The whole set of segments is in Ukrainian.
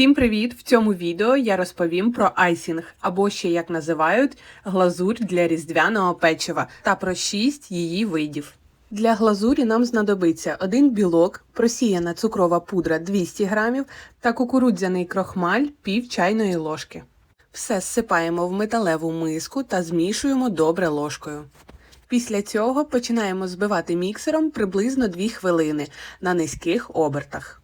Всім привіт! В цьому відео я розповім про айсінг, або ще як називають глазурь для різдвяного печива та про 6 її видів. Для глазурі нам знадобиться один білок, просіяна цукрова пудра 200 грамів та кукурудзяний крохмаль пів чайної ложки. Все зсипаємо в металеву миску та змішуємо добре ложкою. Після цього починаємо збивати міксером приблизно 2 хвилини на низьких обертах.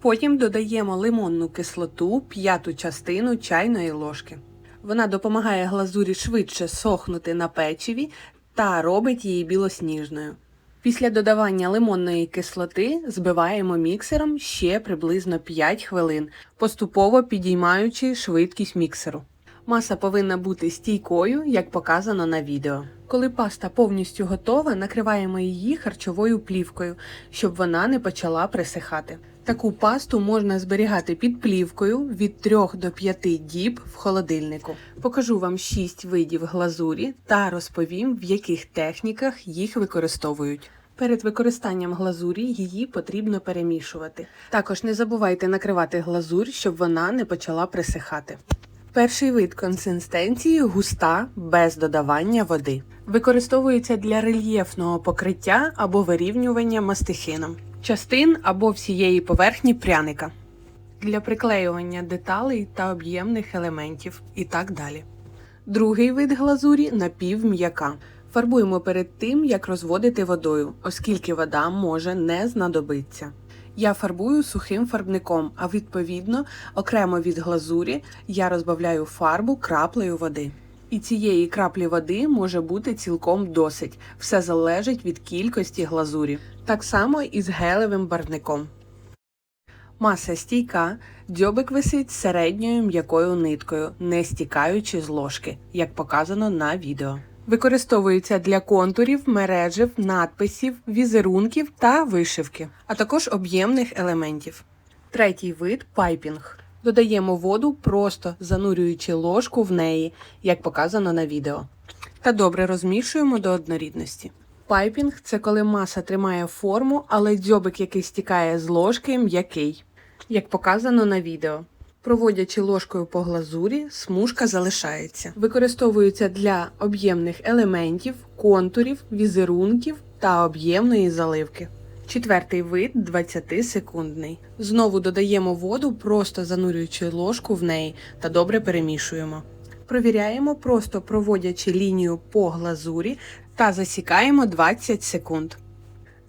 Потім додаємо лимонну кислоту, п'яту частину чайної ложки. Вона допомагає глазурі швидше сохнути на печиві та робить її білосніжною. Після додавання лимонної кислоти збиваємо міксером ще приблизно 5 хвилин, поступово підіймаючи швидкість міксеру. Маса повинна бути стійкою, як показано на відео. Коли паста повністю готова, накриваємо її харчовою плівкою, щоб вона не почала присихати. Таку пасту можна зберігати під плівкою від 3 до 5 діб в холодильнику. Покажу вам 6 видів глазурі та розповім, в яких техніках їх використовують. Перед використанням глазурі її потрібно перемішувати. Також не забувайте накривати глазурь, щоб вона не почала присихати. Перший вид консистенції густа без додавання води. Використовується для рельєфного покриття або вирівнювання мастихином, частин або всієї поверхні пряника, для приклеювання деталей та об'ємних елементів і так далі. Другий вид глазурі напівм'яка. Фарбуємо перед тим, як розводити водою, оскільки вода може не знадобитися. Я фарбую сухим фарбником, а відповідно, окремо від глазурі я розбавляю фарбу краплею води. І цієї краплі води може бути цілком досить, все залежить від кількості глазурі. Так само і з гелевим барвником. Маса стійка, дзьобик висить середньою м'якою ниткою, не стікаючи з ложки, як показано на відео. Використовується для контурів, мережів, надписів, візерунків та вишивки, а також об'ємних елементів. Третій вид пайпінг. Додаємо воду, просто занурюючи ложку в неї, як показано на відео. Та добре розмішуємо до однорідності. Пайпінг це коли маса тримає форму, але дзьобик, який стікає з ложки, м'який, як показано на відео. Проводячи ложкою по глазурі, смужка залишається. Використовується для об'ємних елементів, контурів, візерунків та об'ємної заливки. Четвертий вид 20-секундний. Знову додаємо воду, просто занурюючи ложку в неї та добре перемішуємо. Провіряємо, просто проводячи лінію по глазурі та засікаємо 20 секунд.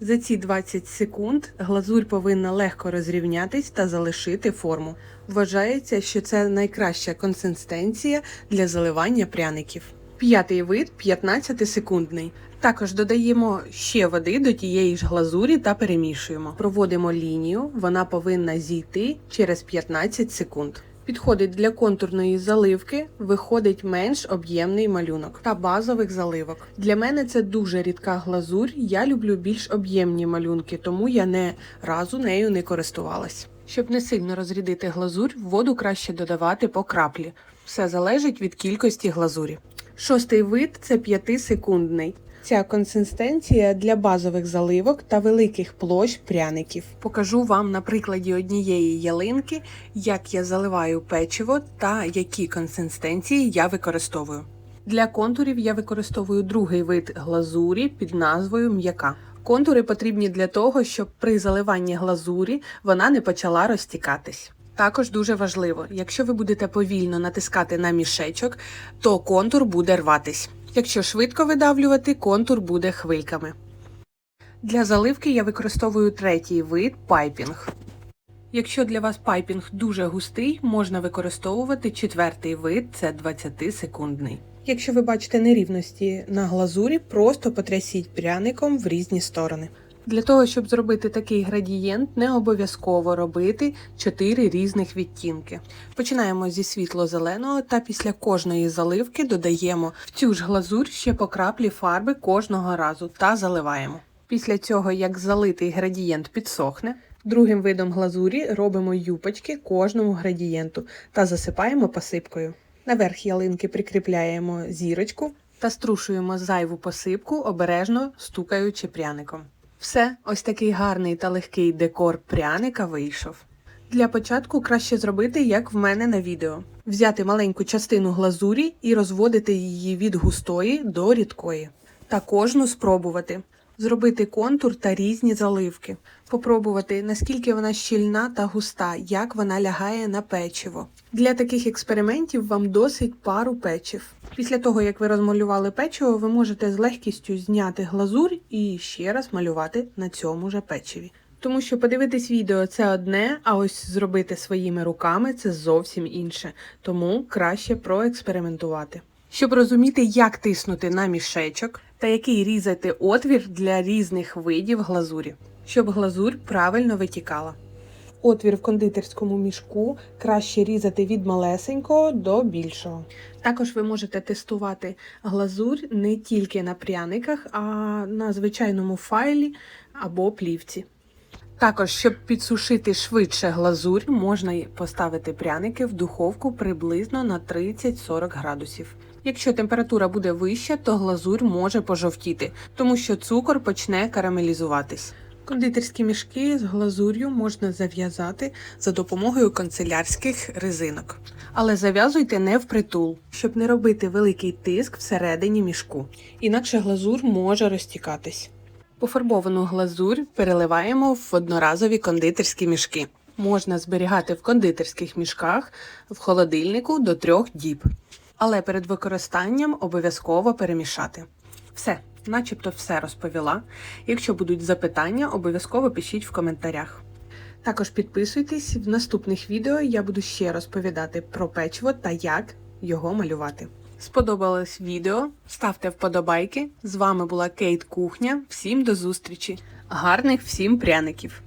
За ці 20 секунд глазурь повинна легко розрівнятись та залишити форму. Вважається, що це найкраща консистенція для заливання пряників. П'ятий вид 15-секундний. Також додаємо ще води до тієї ж глазурі та перемішуємо. Проводимо лінію, вона повинна зійти через 15 секунд. Підходить для контурної заливки, виходить менш об'ємний малюнок та базових заливок. Для мене це дуже рідка глазурь. Я люблю більш об'ємні малюнки, тому я не разу нею не користувалась. Щоб не сильно розрідити глазурь, воду краще додавати по краплі. Все залежить від кількості глазурі. Шостий вид це 5-секундний. Ця консистенція для базових заливок та великих площ пряників. Покажу вам на прикладі однієї ялинки, як я заливаю печиво та які консистенції я використовую. Для контурів я використовую другий вид глазурі під назвою м'яка. Контури потрібні для того, щоб при заливанні глазурі вона не почала розтікатись. Також дуже важливо, якщо ви будете повільно натискати на мішечок, то контур буде рватись. Якщо швидко видавлювати, контур буде хвильками. Для заливки я використовую третій вид пайпінг. Якщо для вас пайпінг дуже густий, можна використовувати четвертий вид це 20-секундний. Якщо ви бачите нерівності на глазурі, просто потрясіть пряником в різні сторони. Для того, щоб зробити такий градієнт, не обов'язково робити 4 різних відтінки. Починаємо зі світло-зеленого та після кожної заливки додаємо в цю ж глазурь ще по краплі фарби кожного разу та заливаємо. Після цього, як залитий градієнт підсохне, другим видом глазурі робимо юпочки кожному градієнту та засипаємо посипкою. Наверх ялинки прикріпляємо зірочку та струшуємо зайву посипку, обережно стукаючи пряником. Все, ось такий гарний та легкий декор пряника вийшов. Для початку краще зробити, як в мене на відео: взяти маленьку частину глазурі і розводити її від густої до рідкої. Та кожну спробувати. Зробити контур та різні заливки. Попробувати, наскільки вона щільна та густа, як вона лягає на печиво. Для таких експериментів вам досить пару печив. Після того, як ви розмалювали печиво, ви можете з легкістю зняти глазурь і ще раз малювати на цьому же печиві. Тому що подивитись відео це одне, а ось зробити своїми руками це зовсім інше. Тому краще проекспериментувати. Щоб розуміти, як тиснути на мішечок та який різати отвір для різних видів глазурі, щоб глазурь правильно витікала. Отвір в кондитерському мішку краще різати від малесенького до більшого. Також ви можете тестувати глазурь не тільки на пряниках, а на звичайному файлі або плівці. Також, щоб підсушити швидше глазурь, можна поставити пряники в духовку приблизно на 30-40 градусів. Якщо температура буде вища, то глазурь може пожовтіти, тому що цукор почне карамелізуватись. Кондитерські мішки з глазур'ю можна зав'язати за допомогою канцелярських резинок. Але зав'язуйте не впритул, щоб не робити великий тиск всередині мішку, інакше глазур може розтікатись. Пофарбовану глазурь переливаємо в одноразові кондитерські мішки. Можна зберігати в кондитерських мішках в холодильнику до трьох діб. Але перед використанням обов'язково перемішати. Все, начебто все розповіла. Якщо будуть запитання, обов'язково пишіть в коментарях. Також підписуйтесь, в наступних відео я буду ще розповідати про печиво та як його малювати. Сподобалось відео? Ставте вподобайки. З вами була Кейт Кухня. Всім до зустрічі! Гарних всім пряників!